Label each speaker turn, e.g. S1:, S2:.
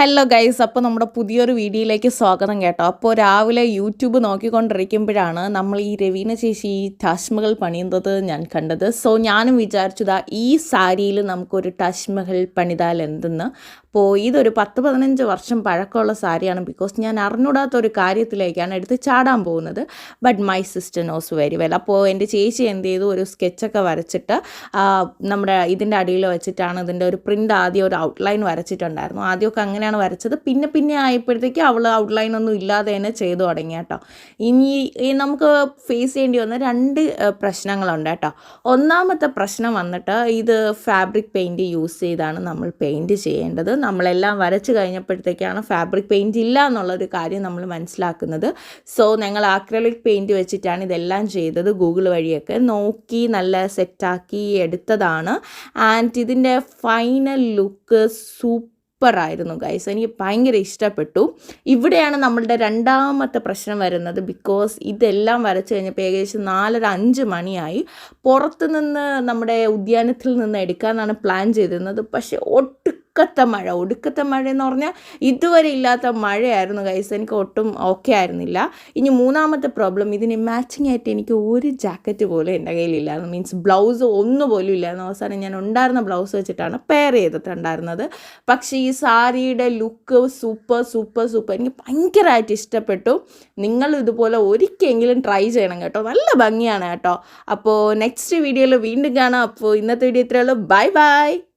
S1: Hello guys അപ്പോൾ നമ്മുടെ പുതിയൊരു വീഡിയോയിലേക്ക് സ്വാഗതം കേട്ടോ. അപ്പോൾ രാവിലെ യൂട്യൂബ് നോക്കിക്കൊണ്ടിരിക്കുമ്പോഴാണ് നമ്മൾ ഈ രവീന ചേച്ചി ഈ താജ്മഹൽ പണിയുന്നത് ഞാൻ കണ്ടത്. സോ ഞാനും വിചാരിച്ചതാ ഈ സാരിയിൽ നമുക്കൊരു താജ്മഹൽ പണിതാൽ എന്തെന്ന്. അപ്പോൾ ഇതൊരു പത്ത് പതിനഞ്ച് വർഷം പഴക്കമുള്ള സാരിയാണ്. ബിക്കോസ് ഞാൻ അറിഞ്ഞൂടാത്ത ഒരു കാര്യത്തിലേക്കാണ് എടുത്ത് ചാടാൻ പോകുന്നത്. But my sister knows very well അപ്പോൾ എന്റെ ചേച്ചി എന്ത് ചെയ്തു? ഒരു സ്കെച്ചൊക്കെ വരച്ചിട്ട് നമ്മുടെ ഇതിന്റെ അടിയിൽ വെച്ചിട്ടാണ് ഇതിന്റെ ഒരു പ്രിന്റ് ആദ്യം ഒരു ഔട്ട്ലൈൻ വരച്ചിട്ടുണ്ടായിരുന്നു. ആദ്യമൊക്കെ അങ്ങനെയാണ് വരച്ചത്. പിന്നെ പിന്നെ ആയപ്പോഴത്തേക്ക് അവൾ ഔട്ട്ലൈൻ ഒന്നും ഇല്ലാതെ തന്നെ ചെയ്തു തുടങ്ങി കേട്ടോ. ഇനി നമുക്ക് ഫേസ് ചെയ്യേണ്ടി വന്ന രണ്ട് പ്രശ്നങ്ങളുണ്ട് കേട്ടോ. ഒന്നാമത്തെ പ്രശ്നം വന്നിട്ട് ഇത് ഫാബ്രിക് പെയിന്റ് യൂസ് ചെയ്താണ് നമ്മൾ പെയിന്റ് ചെയ്യേണ്ടത്. നമ്മളെല്ലാം വരച്ച് കഴിഞ്ഞപ്പോഴത്തേക്കാണ് ഫാബ്രിക് പെയിന്റ് ഇല്ല എന്നുള്ളൊരു കാര്യം നമ്മൾ മനസ്സിലാക്കുന്നത്. സോ ഞങ്ങൾ ആക്രലിക് പെയിന്റ് വെച്ചിട്ടാണ് ഇതെല്ലാം ചെയ്തത് ഗൂഗിൾ വഴിയൊക്കെ. നോക്കി നല്ല സെറ്റാക്കി എടുത്തതാണ്. ആൻഡ് ഇതിന്റെ ഫൈനൽ ലുക്ക് സൂപ്പർ സൂപ്പറായിരുന്നു ഗൈസ് എനിക്ക് ഭയങ്കര ഇഷ്ടപ്പെട്ടു. ഇവിടെയാണ് നമ്മളുടെ രണ്ടാമത്തെ പ്രശ്നം വരുന്നത് ബിക്കോസ് ഇതെല്ലാം വരച്ച് കഴിഞ്ഞപ്പോൾ ഏകദേശം നാലര അഞ്ച് മണിയായി. പുറത്ത് നിന്ന് നമ്മുടെ ഉദ്യാനത്തിൽ നിന്ന് എടുക്കാമെന്നാണ് പ്ലാൻ ചെയ്തിരുന്നത്. പക്ഷേ ഒടുക്കത്തെ മഴ ഒടുക്കത്തെ മഴ എന്ന് പറഞ്ഞാൽ ഇതുവരെ ഇല്ലാത്ത മഴയായിരുന്നു ഗൈസ് എനിക്ക് ഒട്ടും ഓക്കെ ആയിരുന്നില്ല. ഇനി മൂന്നാമത്തെ പ്രോബ്ലം ഇതിന് മാച്ചിങ് ആയിട്ട് എനിക്ക് ഒരു ജാക്കറ്റ് പോലും എന്റെ കയ്യിലില്ലായിരുന്നു മീൻസ് ബ്ലൗസ് ഒന്നു പോലും ഇല്ലായിരുന്നു. അവസാനം ഞാൻ ഉണ്ടായിരുന്ന ബ്ലൗസ് വെച്ചിട്ടാണ് പെയർ ചെയ്തിട്ടുണ്ടായിരുന്നത് പക്ഷേ ഈ സാരിയുടെ ലുക്ക് സൂപ്പർ സൂപ്പർ സൂപ്പർ എനിക്ക് ഭയങ്കരമായിട്ട് ഇഷ്ടപ്പെട്ടു. നിങ്ങൾ ഇതുപോലെ ഒരിക്കലെങ്കിലും ട്രൈ ചെയ്യണം കേട്ടോ. നല്ല ഭംഗിയാണ് കേട്ടോ. അപ്പോൾ നെക്സ്റ്റ് വീഡിയോയിൽ വീണ്ടും കാണാം. അപ്പോൾ ഇന്നത്തെ വീഡിയോ ഇത്രയേ ഉള്ളൂ. Bye bye